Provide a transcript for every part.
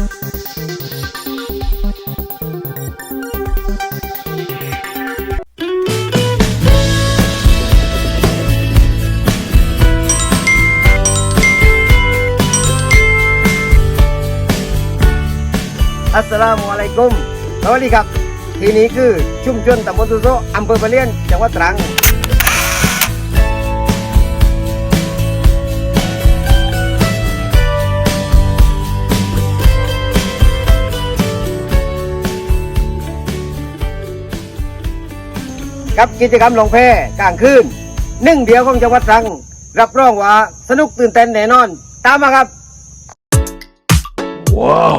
อัสสลามุอะลัยกุมสวัสดีครับ ที่นี้คือชุมชนตำบลตุโซอำเภอปะเลียนจังหวัดตรัง กับกิจกรรมลงแพกลางคืนหนึ่งเดียวของจังหวัดตรัง รับรองว่าสนุกตื่นเต้นแน่นอน ตามมาครับ ว้าว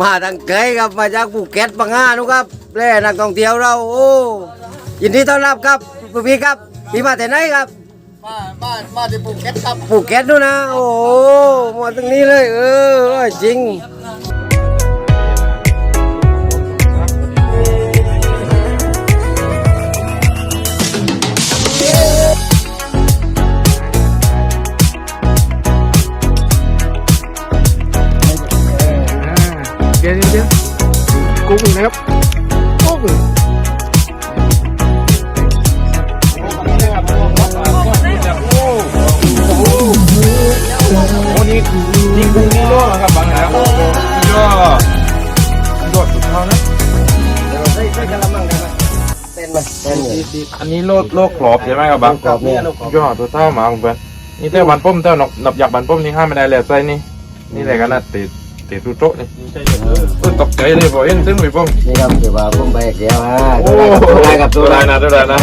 มาทางไกลครับมาจากภูเก็ตบางงานุครับแล่นักท่องเที่ยวเราโอ้ยินดีต้อนรับครับพี่ครับพี่มาแต่ไหนครับมามามาที่ภูเก็ตครับภูเก็ตนู่นนะโอ้โหมาตรงนี้เลยเออเออจริง กุ้งนะครับกุ้งโอ้นี่นี่กุ้งนี่โลเหรอครับบางแล้วนี่ก็โดดสุดเขานะเดี๋ยวใส่ใส่กะละมังได้ไหมเต้นมาเต้นเลยอันนี้โลโลกรอบใช่ไหมครับบางกรอบเนี่ยยอดตัวเท่าหมาของเพื่อนนี่เท่าบันป้มเท่าหนกหนับอยากบันป้มนี่ห้ามไม่ได้เลยใส่นี่นี่อะไรกันนะติดติดตู้โต๊ะนี่เพิ่ง ตกใจเลยพอเห็นซึ่งไปป้มนี่ครับเดี๋ยวว่าผมไปเกี่ยวอะโอ้ตัวได้กับตัวได้นะตัวได้นะ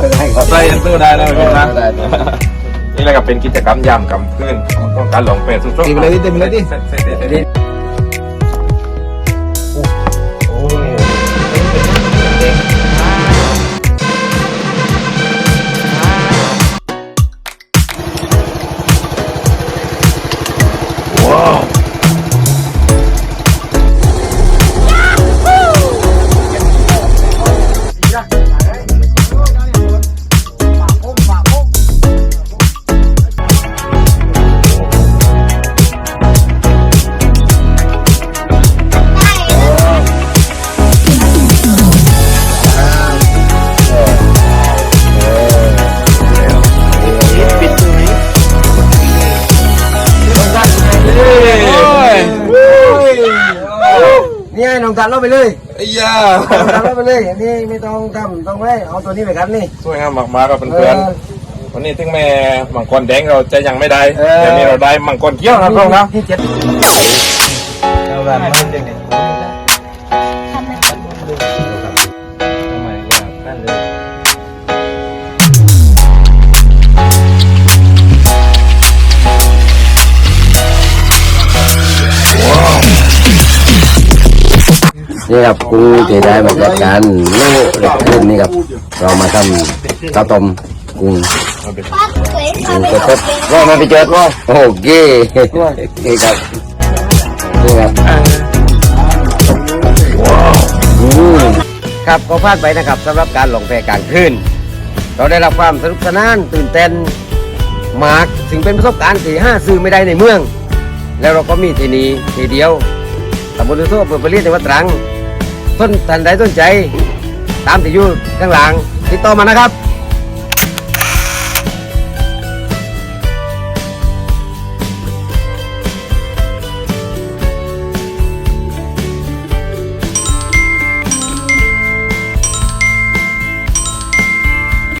ตัวได้ครับใส่ตู้ได้นะพี่นะได้ได้นี่แหละก็เป็นกิจกรรมยามกำคืนของการหลงเป็ดสุดๆตีไปเลยดิตีไปเลยดิ นี่ให้น้องตัดเราไปเลยไอ้ยาน้องตัดเราไปเลยอันนี้ไม่ต้องทำต้องไว้เอาตัวนี้ไปกันนี่สวยงามมากๆกับเพื่อนๆวันนี้ถึงแม่มังกรแดงเราจะยังไม่ได้เออเดี๋ยวนี้เราได้มังกรเกี้ยวนะพวกนะที่เจ็ดเราแบบมันเด็ก นี่ครับกุ้งที่ได้มาจากการลูกเล็กขึ้นนี่ครับเรามาทำข้าวต้มกุ้งกุ้งสดๆว่ามันไปเจอว่าโอเคนี่ครับนี่ครับครับก็พลาดไปนะครับสำหรับการหลงแพกลางคืนเราได้รับความสนุกสนานตื่นเต้นมากสิ่งเป็นประสบการณ์ที่ห้าซื้อไม่ได้ในเมือง แล้วเราก็มีที่นี้ที่เดียวตำบลลุโซ่เปิดไปเรียนจังหวัดตรัง นทันใดต้นใจ ตามที่อยู่ข้างหลังติดต่อมานะครับ